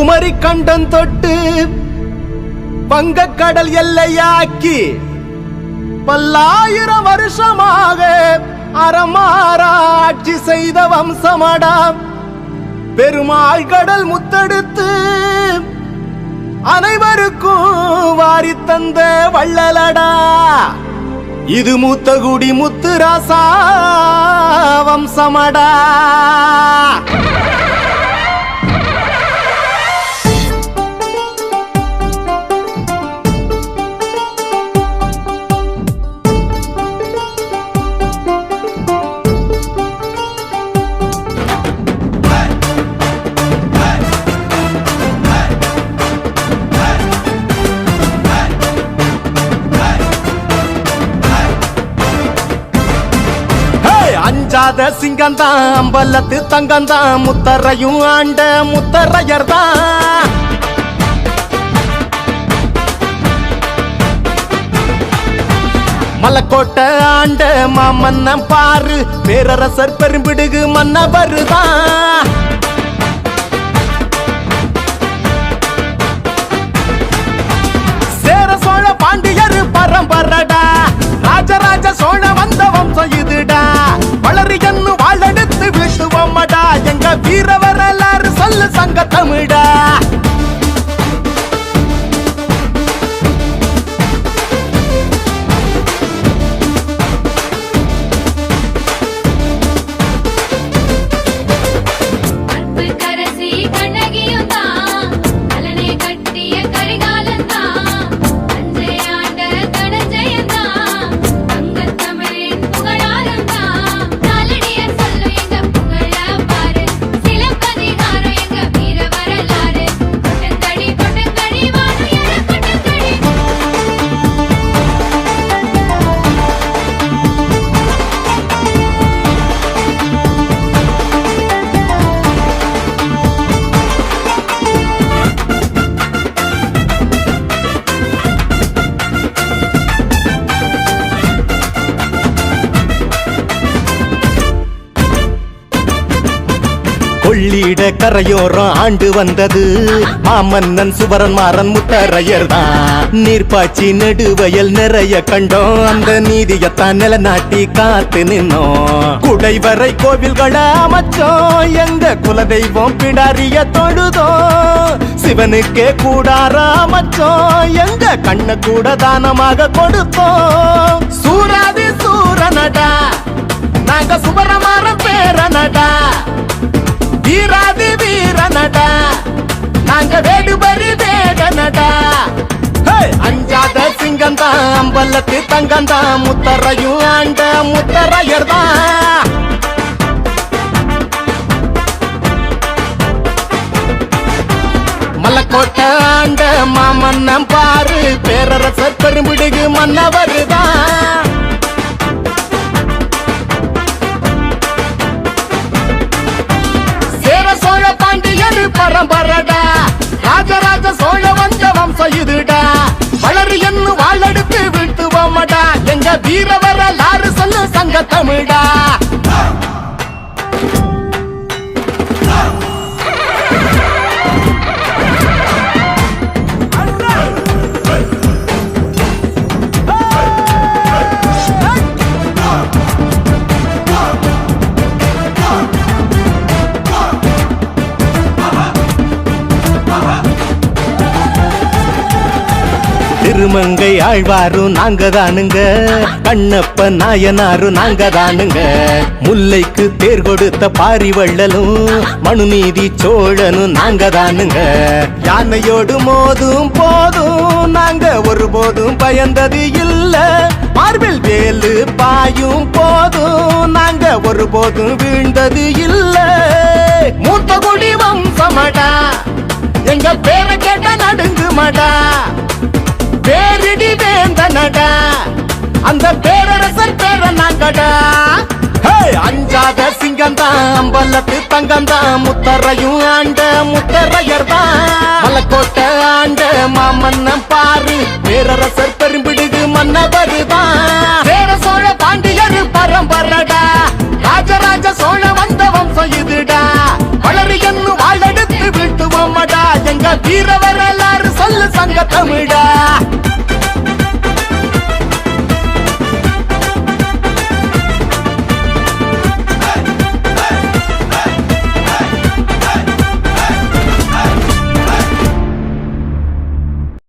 குமரி கண்டம் தொட்டு வங்கக்கடல் எல்லையாக்கி பல்லாயிரம் வருஷமாக அறமாறாட்சி செய்த வம்சமடா. பெருமாள் கடல் முத்தெடுத்து அனைவருக்கும் வாரி தந்த வள்ளலடா. இது மூத்தகுடி முத்துராசா வம்சமடா. அஞ்சாத சிங்கந்தான் அம்பலத்து தங்கந்தான் முத்தரையும் ஆண்ட முத்தரையர் தான் மலக்கோட்டை ஆண்ட மாமன்னம் பாரு பேரரசர் பெரும்பிடுகு மன்னவர் தான் சேர சோழ பாண்டியர் பரம்பரடா ராஜராஜ சோழ வந்த வம்சம் இதுடா வளரி என்ன வாழெடுத்து வீட்டுவோமடா எங்க வீர வரலாறு சொல்லு சங்க தமிழா திராவிட கரையோரம் ஆண்டு வந்தது. மாமன்னன் சுவரன் மாறன் முத்தரையர் தான் நீர்ப்பாய்ச்சி நெடுவயல் நிறைய கண்டோம். அந்த நீதியத்தான் நிலநாட்டி காத்து நின்னோம். குடைவரை கோவில்களை அமைச்சோம். எங்க குலதெய்வம் பிடாரிய தொழுதோ சிவனுக்கே கூடார அமைச்சோம். எங்க கண்ண கூட தானமாக கொடுத்தோம் சூராதி சூரனடா. நாங்க சுபரமாற பேரனடா. வீராதி வீரனடா. நாங்க வேடுபரி வேடனடா! அஞ்சாத சிங்கந்தான் அம்பலத்து தங்கந்தான் முத்தரையும் ஆண்ட முத்தரையர் தான் மலக்கோட்டை ஆண்ட மாமன்னம் பாரு பேரரசர் பெரும்பிடுகு மன்னவர் தான் பரம்பரடா. ராஜராஜ சோழ வந்த வம்சம் இதுடா. வளரு என்ன வாழெடுத்து வீழ்த்துவோமடா. எங்க வீரவர லாறு சொல்லு திருமங்கை ஆழ்வாரும் நாங்க தானுங்க கண்ணப்ப நாயனாரும் நாங்க தானுங்க முல்லைக்கு தேர் கொடுத்த பாரி வள்ளலும் மனுநீதி சோழனும் நாங்க தானுங்க யானையோடு மோதும் போதும் நாங்க ஒருபோதும் பயந்தது இல்ல. மார்பில் வேலு பாயும் போதும் நாங்க ஒருபோதும் வீழ்ந்தது இல்ல. மூத்த குடி வம்சமடா எங்க பேரை கேட்ட நடுங்குமடா. இல்லடா அஞ்சாத சிங்கம் தான் அம்பலத்து தங்கம் தான் முத்தரையும் ஆண்ட முத்தரையர் தான். மலக்கோட்டை ஆண்ட மாமன்னம் பாரு பேரரசர் பெரும்பிடுகு மன்னவர் தான். சேர சோழ பாண்டியர் பரம்பரடா ராஜராஜ சோழ வந்த வம்சம் இதுடா வளரி என்று வாழெடுத்து வீழ்த்துவோமடா எங்க வீர வரலாறு சொல்லு சங்க தமிழா